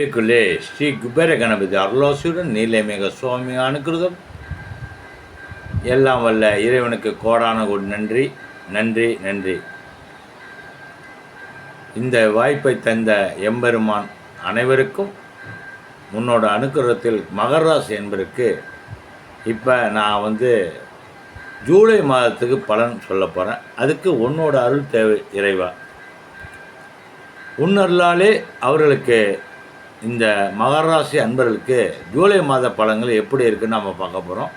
இப்படிக்குள்ளே ஸ்ரீ குபேர கணபதி அருளாசுரன் நீலமேக சுவாமி அனுகிருதம் எல்லாம் வல்ல இறைவனுக்கு கோடான கொடு நன்றி நன்றி நன்றி. இந்த வாய்ப்பை தந்த எம்பெருமான் அனைவருக்கும் உன்னோட அனுகிரகத்தில் மகராஸ் என்பதற்கு இப்போ நான் வந்து ஜூலை மாதத்துக்கு பலன் சொல்ல போகிறேன் அதுக்கு உன்னோட அருள் தேவை இறைவா. உன்னருளாலே அவர்களுக்கு இந்த மகராசி அன்பர்களுக்கு ஜூலை மாத பழங்கள் எப்படி இருக்குன்னு நம்ம பார்க்க போகிறோம்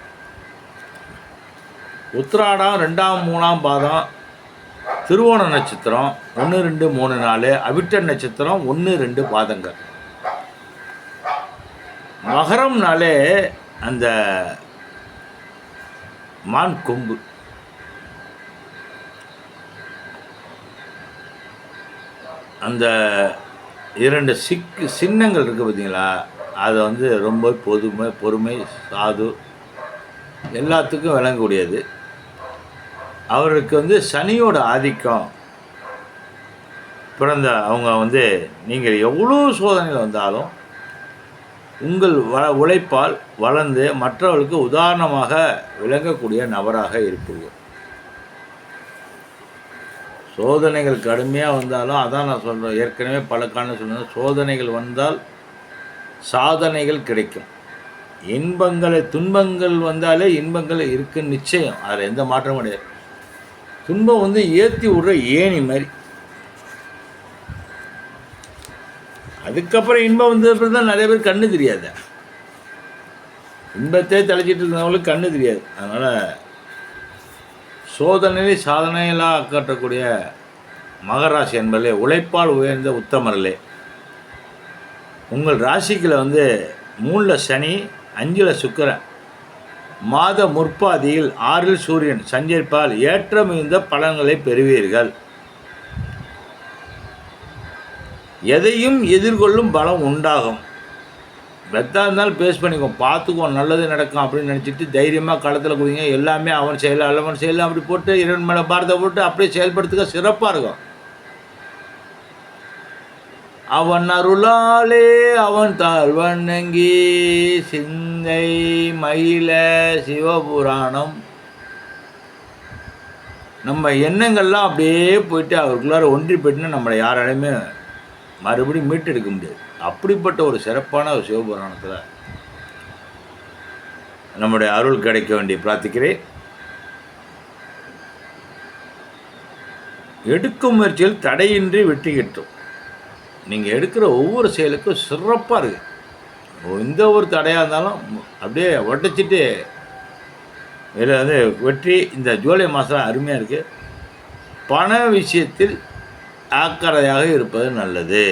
உத்ராடம் ரெண்டாம் மூணாம் பாதம் திருவோண நட்சத்திரம் ஒன்று ரெண்டு மூணு நாலு அவிட்ட நட்சத்திரம் ஒன்று ரெண்டு பாதங்கள். மகரம்னாலே அந்த மான் கொம்பு. அந்த இரண்டு சிக்கு சின்னங்கள் இருக்குது பார்த்தீங்களா அதை வந்து ரொம்ப பொதுமை பொறுமை சாது எல்லாத்துக்கும் விளங்கக்கூடியது. அவருக்கு வந்து சனியோட ஆதிக்கம் பிறந்த அவங்க வந்து நீங்கள் எவ்வளோ சோதனைகள் வந்தாலும் உங்கள் வ உழைப்பால் வளர்ந்து மற்றவர்களுக்கு உதாரணமாக விளங்கக்கூடிய நபராக இருப்பீர்கள். சோதனைகள் கடுமையாக வந்தாலும் அதான் நான் சொல்கிறேன் ஏற்கனவே பல காரணம் சொன்னேன் சோதனைகள் வந்தால் சாதனைகள் கிடைக்கும். இன்பங்களை துன்பங்கள் வந்தாலே இன்பங்கள் இருக்குன்னு நிச்சயம். அதில் எந்த மாற்றமும் கிடையாது. துன்பம் வந்து ஏற்றி விடுற ஏணி மாதிரி. அதுக்கப்புறம் இன்பம் வந்ததுக்கப்புறம் அப்புறம் தான் நிறைய பேர் கண்ணு தெரியாது. இன்பத்தை தலைச்சிட்டு இருந்தவங்களுக்கு கண்ணு தெரியாது. அதனால் சோதனையை சாதனைகளாக காட்டக்கூடிய மகராசி என்பதே உழைப்பால் உயர்ந்த உத்தமர்களே. உங்கள் ராசிக்கில் வந்து மூணில் சனி அஞ்சில் சுக்கரன். மாத முற்பாதியில் ஆறில் சூரியன் சஞ்சரிப்பால் ஏற்ற மிகுந்த பலன்களை பெறுவீர்கள். எதையும் எதிர்கொள்ளும் பலம் உண்டாகும். வெத்தா இருந்தாலும் பேஸ் பண்ணிக்குவோம் பார்த்துக்கோ நல்லது நடக்கும் அப்படின்னு நினச்சிட்டு தைரியமாக களத்தில் குதிங்க. எல்லாமே அவன் செய்யலாம் அல்லவன் செய்யலாம் அப்படி போட்டு இரண்டு மேலே பாரத்தை போட்டு அப்படியே செயல்படுத்துக்க சிறப்பாக இருக்கும். அவன் அருளாலே அவன் தாழ்வண்ணங்கி சிந்தை மயில சிவபுராணம். நம்ம எண்ணங்கள்லாம் அப்படியே போயிட்டு அவருக்குள்ளார ஒன்றி போயிட்டுனா நம்மளை யாராலையுமே மறுபடியும் மீட்டெடுக்க முடியாது. அப்படிப்பட்ட ஒரு சிறப்பான ஒரு சிவபுராணத்தில் நம்முடைய அருள் கிடைக்க வேண்டிய பிரார்த்திக்கிறேன். எடுக்கும் முயற்சியில் தடையின்றி வெற்றி கிட்டும். நீங்கள் எடுக்கிற ஒவ்வொரு செயலுக்கும் சிறப்பாக இருக்குது எந்த ஒரு தடையாக இருந்தாலும் அப்படியே ஒட்டச்சிட்டு இதில் வந்து வெற்றி இந்த ஜூலை மாதம் அருமையாக இருக்குது பண விஷயத்தில் அக்கறையாக இருப்பது நல்லது.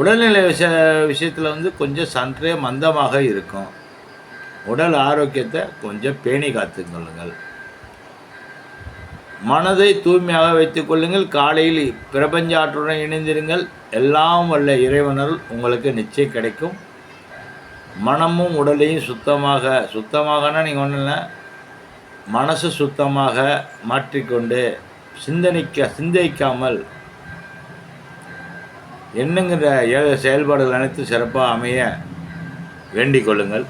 உடல்நிலை விஷ விஷயத்தில் வந்து கொஞ்சம் சற்றே மந்தமாக இருக்கும். உடல் ஆரோக்கியத்தை கொஞ்சம் பேணி காத்துக்கொள்ளுங்கள் மனதை தூய்மையாக வைத்துக் கொள்ளுங்கள். காலையில் பிரபஞ்ச ஆற்றுடன் இணைந்திருங்கள். எல்லாம் வல்ல இறைவனர் உங்களுக்கு நிச்சயம் கிடைக்கும். மனமும் உடலையும் சுத்தமாக சுத்தமாகனா நீங்கள் ஒன்றும் இல்லை. மனசு சுத்தமாக மாற்றிக்கொண்டு சிந்தனைக்க சிந்திக்காமல் என்னங்கிற ஏழு செயல்பாடுகள் அனைத்தும் சிறப்பாக அமைய வேண்டிக் கொள்ளுங்கள்.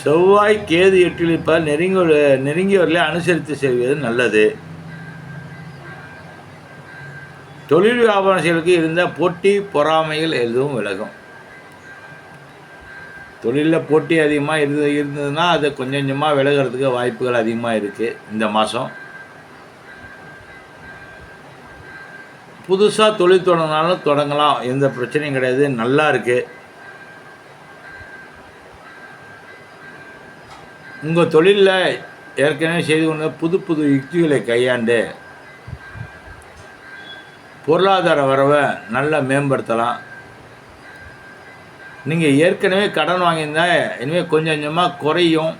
செவ்வாய் கேது எட்டிலிப்பால் நெருங்கி நெருங்கியவர்களை அனுசரித்து செய்வது நல்லது. தொழில் வியாபாரம் செயலுக்கு இருந்த போட்டி பொறாமைகள் எதுவும் விலகும். தொழிலில் போட்டி அதிகமாக இருந்து இருந்ததுன்னா அது கொஞ்சம் கொஞ்சமாக விலகிறதுக்கு வாய்ப்புகள் அதிகமாக இருக்குது இந்த மாதம் புதுசாக தொழில் தொடங்கினாலும் தொடங்கலாம். எந்த பிரச்சனையும் கிடையாது. நல்லா இருக்குது உங்கள் தொழிலில் ஏற்கனவே செய்து கொண்ட புது புது யுக்திகளை கையாண்டு பொருளாதார வரவை நல்லா மேம்படுத்தலாம். நீங்கள் ஏற்கனவே கடன் வாங்கியிருந்தா இனிமேல் கொஞ்சம் கொஞ்சமாக குறையும்.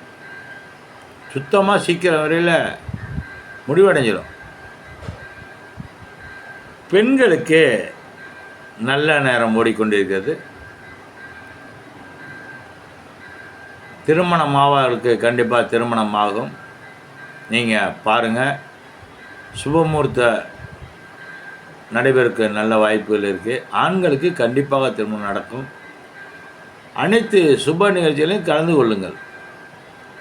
சுத்தமாக சீக்கிரம் வரையில் முடிவடைஞ்சிடும் பெண்களுக்கு நல்ல நேரம் ஓடிக்கொண்டிருக்கிறது. திருமணம் ஆவாருக்கு கண்டிப்பாக திருமணம் ஆகும். நீங்கள் பாருங்கள் சுபமுகூர்த்த நடைபெறக்கு நல்ல வாய்ப்புகள் இருக்குது ஆண்களுக்கு கண்டிப்பாக திருமணம் நடக்கும். அனைத்து சுப நிகழ்ச்சிகளையும் கலந்து கொள்ளுங்கள்.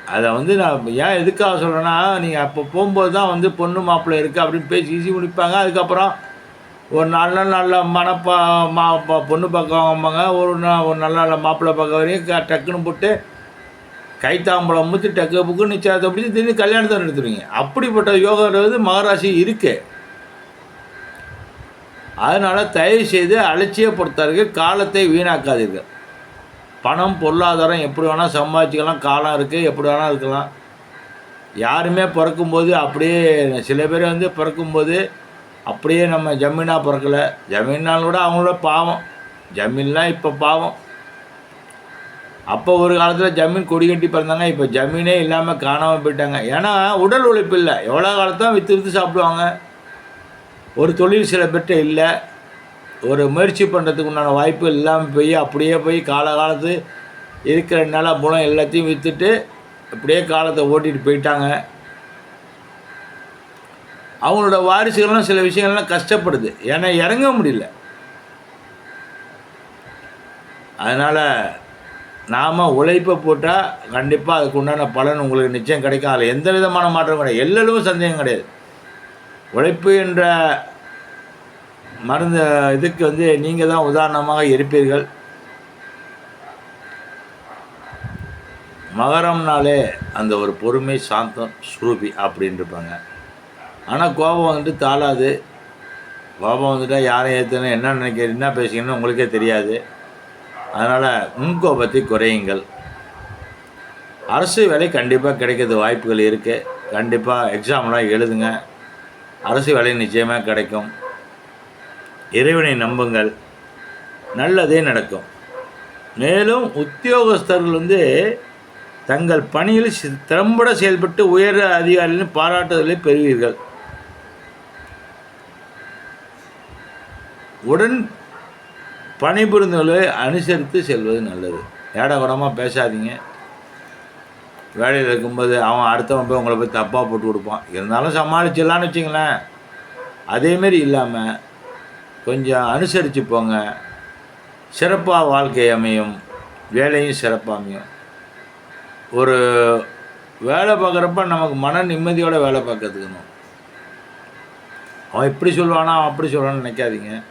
அதை வந்து நான் ஏன் எதுக்காக சொல்கிறேன்னா நீங்கள் அப்போ போகும்போது தான் வந்து பொண்ணு மாப்பிள்ளை இருக்குது அப்படின்னு பேசி ஈஸி முடிப்பாங்க. அதுக்கப்புறம் ஒரு நல்ல நல்ல மனப்பா மா பொண்ணு பக்கம் ஒரு நாள் ஒரு நல்ல நல்ல மாப்பிள்ளை பக்கம் வரையும் க- டக்குன்னு போட்டு கைத்தாம்பழம் முத்து டக்கு புக்கு நிச்சயத்தை பிடிச்சி திடீர்னு கல்யாணத்தை நடத்துவீங்க. அப்படிப்பட்ட யோகான்றது மகராசி இருக்கு. அதனால் தயவு செய்து அலட்சியப்படுத்தார்கள் காலத்தை வீணாக்காதீர்கள். பணம் பொருளாதாரம் எப்படி வேணால் சம்பாதிச்சிக்கலாம் காலம் இருக்குது எப்படி வேணால் இருக்கலாம். யாருமே பிறக்கும்போது அப்படியே சில பேர் வந்து பிறக்கும்போது அப்படியே நம்ம ஜமீனாக பிறக்கலை. ஜமீனால் கூட அவங்களோட பாவம். ஜமீன்லாம் இப்போ பாவம். அப்போ ஒரு காலத்தில் ஜமீன் கொடி கட்டி பிறந்தாங்க. இப்போ ஜமீனே இல்லாமல் காணாமல் போயிட்டாங்க. ஏன்னா உடல் உழைப்பு இல்லை. எவ்வளோ காலத்தான் விற்று விற்று சாப்பிடுவாங்க. ஒரு தொழில் சில பேர்கிட்ட இல்லை. ஒரு முயற்சி பண்ணுறதுக்கு உண்டான வாய்ப்பு இல்லாமல் போய் அப்படியே போய் காலகாலத்து இருக்கிற நில மூலம் எல்லாத்தையும் விற்றுட்டு அப்படியே காலத்தை ஓட்டிட்டு போயிட்டாங்க. அவங்களோட வாரிசுகள்லாம் சில விஷயங்கள்லாம் கஷ்டப்படுது. ஏன்னா இறங்க முடியல. அதனால் நாம் உழைப்பை போட்டால் கண்டிப்பாக அதுக்கு உண்டான பலன் உங்களுக்கு நிச்சயம் கிடைக்கும். அதில் எந்த விதமான மாற்றம் கிடையாது. எல்லளவும் சந்தேகம் கிடையாது. உழைப்பு என்ற மருந்து இதுக்கு வந்து நீங்கள் தான் உதாரணமாக இருப்பீர்கள். மகரம்னாலே அந்த ஒரு பொறுமை சாந்தம் சுரூபி அப்படின்னு இருப்பாங்க ஆனால் கோபம் வந்துட்டு தாளாது கோபம் வந்துட்டால் யாரை ஏற்றணும் என்ன நினைக்கிற என்ன பேசுங்கன்னு உங்களுக்கே தெரியாது. அதனால் முன்கோபத்தை குறையுங்கள். அரசு வேலை கண்டிப்பாக கிடைக்கிறது வாய்ப்புகள் இருக்குது கண்டிப்பாக எக்ஸாம்லாம் எழுதுங்க. அரசு வேலை நிச்சயமாக கிடைக்கும். இறைவனை நம்புங்கள். நல்லதே நடக்கும். மேலும் உத்தியோகஸ்தர்கள் வந்து தங்கள் பணியில் திறம்பட செயல்பட்டு உயர் அதிகாரிகளின் பாராட்டுதலை பெறுவீர்கள். உடன் பணிபுரிந்தவர்களை அனுசரித்து செல்வது நல்லது. ஏடகுடமாக பேசாதீங்க. வேலையில் இருக்கும்போது அவன் அடுத்தவன் போய் உங்களை போய் தப்பாக போட்டு கொடுப்பான். இருந்தாலும் சமாளிச்சிடலான்னு வச்சுங்களேன். அதேமாரி இல்லாமல் கொஞ்சம் அனுசரித்து போங்க. சிறப்பாக வாழ்க்கை அமையும். வேலையும் சிறப்பாக அமையும். ஒரு வேலை பார்க்குறப்ப நமக்கு மன நிம்மதியோடு வேலை பார்க்கறதுக்கணும். அவன் இப்படி சொல்லுவானா அவன் அப்படி சொல்லுவான்னு நினைக்காதீங்க.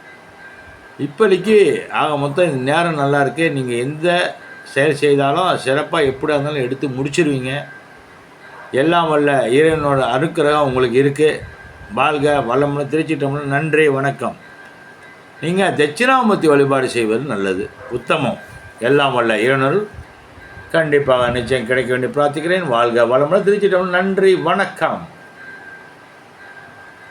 இப்போதைக்கு ஆக மொத்தம் இந்த நேரம் நல்லா இருக்கு. நீங்கள் எந்த செயல் செய்தாலும் சிறப்பாக எப்படியா இருந்தாலும் எடுத்து முடிச்சிருவீங்க. எல்லாம் வல்ல இறைவனோட அனுக்கிரகம் உங்களுக்கு இருக்குது வாழ்க வளமுடன் திருச்சிட்டோம்னா நன்றி. வணக்கம். நீங்கள் தட்சிணாமூர்த்தி வழிபாடு செய்வது நல்லது. உத்தமம். எல்லாம் வல்ல இறைவனர் கண்டிப்பாக நிச்சயம் கிடைக்க வேண்டி பிரார்த்திக்கிறேன். வாழ்க வளமுடன் திருச்சிட்டோம் நன்றி. வணக்கம்.